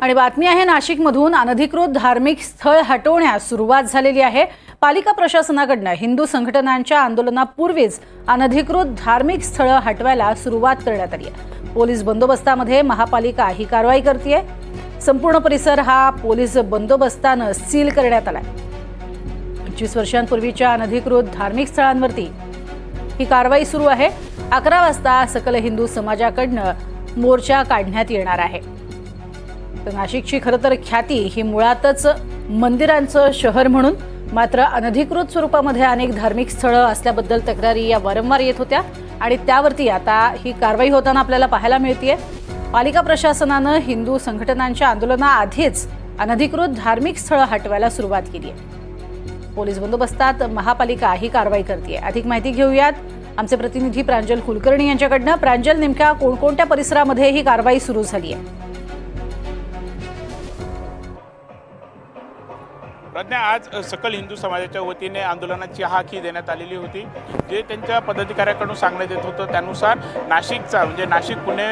आणि बातमी आहे नाशिकमधून अनधिकृत धार्मिक स्थळ हटवण्यास सुरुवात झालेली आहे. पालिका प्रशासनाकडनं हिंदू संघटनांच्या आंदोलनापूर्वीच अनधिकृत धार्मिक स्थळं हटवायला सुरुवात करण्यात आली आहे. पोलीस बंदोबस्तामध्ये महापालिका ही कारवाई करते संपूर्ण परिसर हा पोलीस बंदोबस्तानं सील करण्यात आलाय. पंचवीस वर्षांपूर्वीच्या अनधिकृत धार्मिक स्थळांवरती ही कारवाई सुरू आहे. अकरा वाजता सकल हिंदू समाजाकडनं मोर्चा काढण्यात येणार आहे. तर नाशिकची खरं तर ख्याती ही मुळातच मंदिरांचं शहर म्हणून मात्र अनधिकृत स्वरूपामध्ये अनेक धार्मिक स्थळं असल्याबद्दल तक्रारी या वारंवार येत होत्या. आणि त्यावरती आता ही कारवाई होताना आपल्याला पाहायला मिळतीये. पालिका प्रशासनानं हिंदू संघटनांच्या आंदोलनाआधीच अनधिकृत धार्मिक स्थळं हटवायला सुरुवात केली आहे पोलीस बंदोबस्तात महापालिका ही कारवाई करते अधिक माहिती घेऊयात. आमचे प्रतिनिधी प्रांजल कुलकर्णी यांच्याकडनं. प्रांजल नेमक्या कोणकोणत्या परिसरामध्ये ही कारवाई सुरू झाली आहे प्रज्ञा आज सकल हिंदू समाजाच्या वतीने आंदोलनाची हाकी देण्यात आलेली होती. जे त्यांच्या पदाधिकाऱ्याकडून सांगण्यात येत होतं त्यानुसार नाशिकचा म्हणजे नाशिक पुणे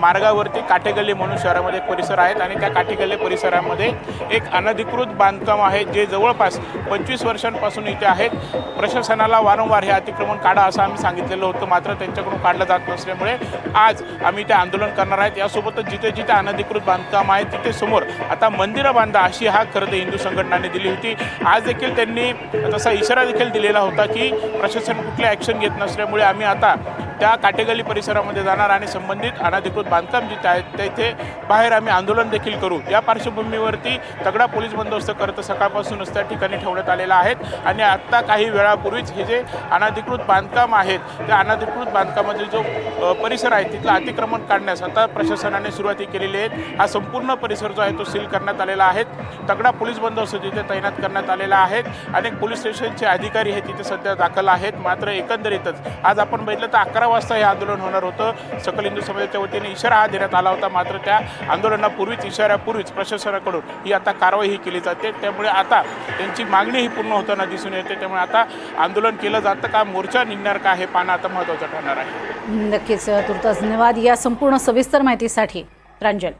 मार्गावरती काटेगल्ली म्हणून शहरामध्ये एक परिसर आहेत आणि त्या काटेगल्ली परिसरामध्ये एक अनधिकृत बांधकाम आहे जे जवळपास पंचवीस वर्षांपासून इथे आहेत. प्रशासनाला वारंवार हे अतिक्रमण काढा असं आम्ही सांगितलेलं होतं. मात्र त्यांच्याकडून काढलं जात नसल्यामुळे आज आम्ही ते आंदोलन करणार आहेत. यासोबतच जिथे जिथे अनधिकृत बांधकाम आहे तिथे समोर आता मंदिरं बांधा अशी हा खरं तर हिंदू संघटनाने दिली होती. आज देखील त्यांनी तसा इशारा देखील दिलेला होता की प्रशासन कुठले ॲक्शन घेत नसल्यामुळे आम्ही आता त्या काटेगली परिसरामध्ये जाणार आणि संबंधित अनधिकृत बांधकाम जिथे आहेत तेथे बाहेर आम्ही आंदोलन देखील करू. या पार्श्वभूमीवरती तगडा पोलीस बंदोबस्त करत सकाळपासूनच त्या ठिकाणी ठेवण्यात आलेला आहेत. आणि आत्ता काही वेळापूर्वीच हे जे अनाधिकृत बांधकाम आहेत त्या अनाधिकृत बांधकामातील जो परिसर आहे तिथलं अतिक्रमण काढण्यास आता प्रशासनाने सुरुवाती केलेली आहे. हा संपूर्ण परिसर जो आहे तो सील करण्यात आलेला आहे. तगडा पोलीस बंदोबस्त तिथे तैनात करण्यात आलेला आहेत. अनेक पोलीस स्टेशनचे अधिकारी हे तिथे सध्या दाखल आहेत. मात्र एकंदरीतच आज आपण बघितलं तर अकरा वाजता हे आंदोलन होणार होतं. सकल हिंदू समाजाच्या वतीने इशारा हा देण्यात आला होता. मात्र त्या आंदोलनापूर्वीच इशाऱ्यापूर्वीच प्रशासनाकडून ही आता कारवाई ही केली जाते. त्यामुळे आता त्यांची मागणी ही पूर्ण होताना दिसून येते. त्यामुळे आता आंदोलन केलं जातं का? मोर्चा निघणार का? हे पाहणं आता महत्त्वाचं ठरणार आहे. नक्कीच तुर्तास धन्यवाद. या संपूर्ण सविस्तर माहितीसाठी प्रांजल.